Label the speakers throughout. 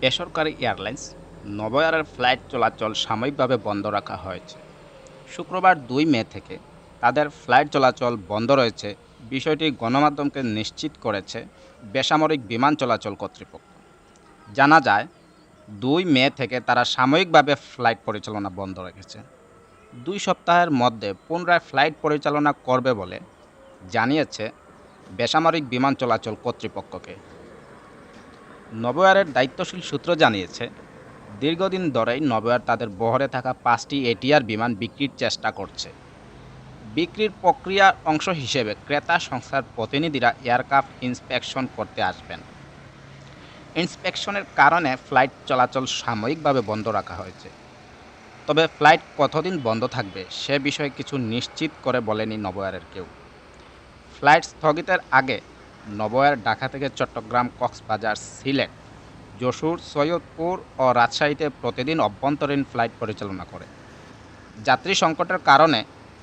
Speaker 1: বেসরকারি airlines নবয়ারের flight চলাচল সাময়িকভাবে বন্ধ রাখা হয়েছে। শুক্রবার দুই মে থেকে তাদের ফ্লাইট চলাচল বন্ধ রয়েছে। বিষয়টি গণমাধ্যমকে নিশ্চিত করেছে বেসামরিক বিমান চলাচল কর্তৃপক্ষ। জানা যায়, দুই মে থেকে তারা সাময়িকভাবে ফ্লাইট পরিচালনা বন্ধ রেখেছে। দুই সপ্তাহের মধ্যে পুনরায় ফ্লাইট পরিচালনা করবে বলে জানিয়েছে বেসামরিক বিমান চলাচল কর্তৃপক্ষকে। নবয়ারের দায়িত্বশীল সূত্র জানিয়েছে, দীর্ঘদিন ধরেই নবয়ার তাদের বহরে থাকা পাঁচটি এটিআর বিমান বিক্রির চেষ্টা করছে। বিক্রির প্রক্রিয়ার অংশ হিসেবে ক্রেতা সংস্থার প্রতিনিধিরা এয়ারক্রাফট ইন্সপেকশন করতে আসবেন। ইন্সপেকশনের কারণে ফ্লাইট চলাচল সাময়িকভাবে বন্ধ রাখা হয়েছে। তবে ফ্লাইট কতদিন বন্ধ থাকবে সে বিষয়ে কিছু নিশ্চিত করে বলেনি নবয়ারের কেউ। ফ্লাইট স্থগিতের আগে নবয়ার ঢাকা থেকে চট্টগ্রাম কক্সবাজার, সিলেট, যশোর, সৈয়দপুর ও রাজশাহীতে প্রতিদিন অভ্যন্তরীণ ফ্লাইট পরিচালনা করে। যাত্রী সংকটের কারণে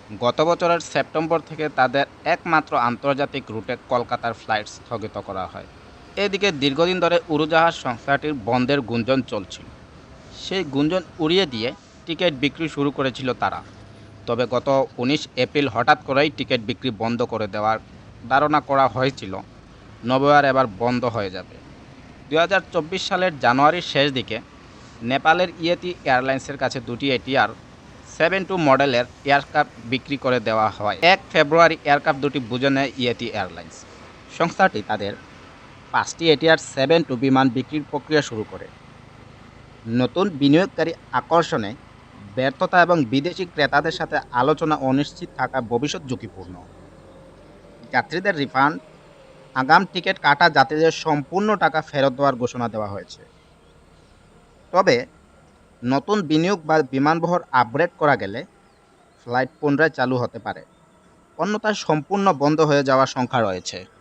Speaker 1: গত বছরের সেপ্টেম্বর থেকে তাদের একমাত্র আন্তর্জাতিক রুটে কলকাতার ফ্লাইট স্থগিত করা হয়। এদিকে দীর্ঘদিন ধরে উড়োজাহাজ সংস্থাটির বন্ধের গুঞ্জন চলছিল। সেই গুঞ্জন উড়িয়ে দিয়ে টিকিট বিক্রি শুরু করেছিল তারা। তবে গত উনিশ এপ্রিল হঠাৎ করেই টিকিট বিক্রি বন্ধ করে দেওয়ার ধারণা করা হয়েছিল নবয়ার এবার বন্ধ হয়ে যাবে। দু হাজার চব্বিশ সালের জানুয়ারির শেষ দিকে নেপালের ইয়েতি এয়ারলাইন্সের কাছে দুটি এটিআর সেভেন টু মডেলের এয়ারক্রাফট বিক্রি করে দেওয়া হয়। এক ফেব্রুয়ারি এয়ারক্রাফট দুটি বুঝে নেয় ইয়েতি এয়ারলাইন্স। সংস্থাটি তাদের পাঁচটি এটিআর সেভেন টু বিমান বিক্রির প্রক্রিয়া শুরু করে। নতুন বিনিয়োগকারী আকর্ষণে ব্যর্থতা এবং বিদেশি ক্রেতাদের সাথে আলোচনা অনিশ্চিত থাকা ভবিষ্যৎ ঝুঁকিপূর্ণ। যাত্রীদের রিফান্ড আগাম টিকিট কাটা যাত্রীদের সম্পূর্ণ টাকা ফেরত দেওয়ার ঘোষণা দেওয়া হয়েছে। তবে, নতুন বিনিয়োগ বা বিমানবহর আপগ্রেড করা গেলে ফ্লাইট পুনরায় চালু হতে পারে। অন্যথায় সম্পূর্ণ বন্ধ হয়ে যাওয়ার সংখ্যা রয়েছে।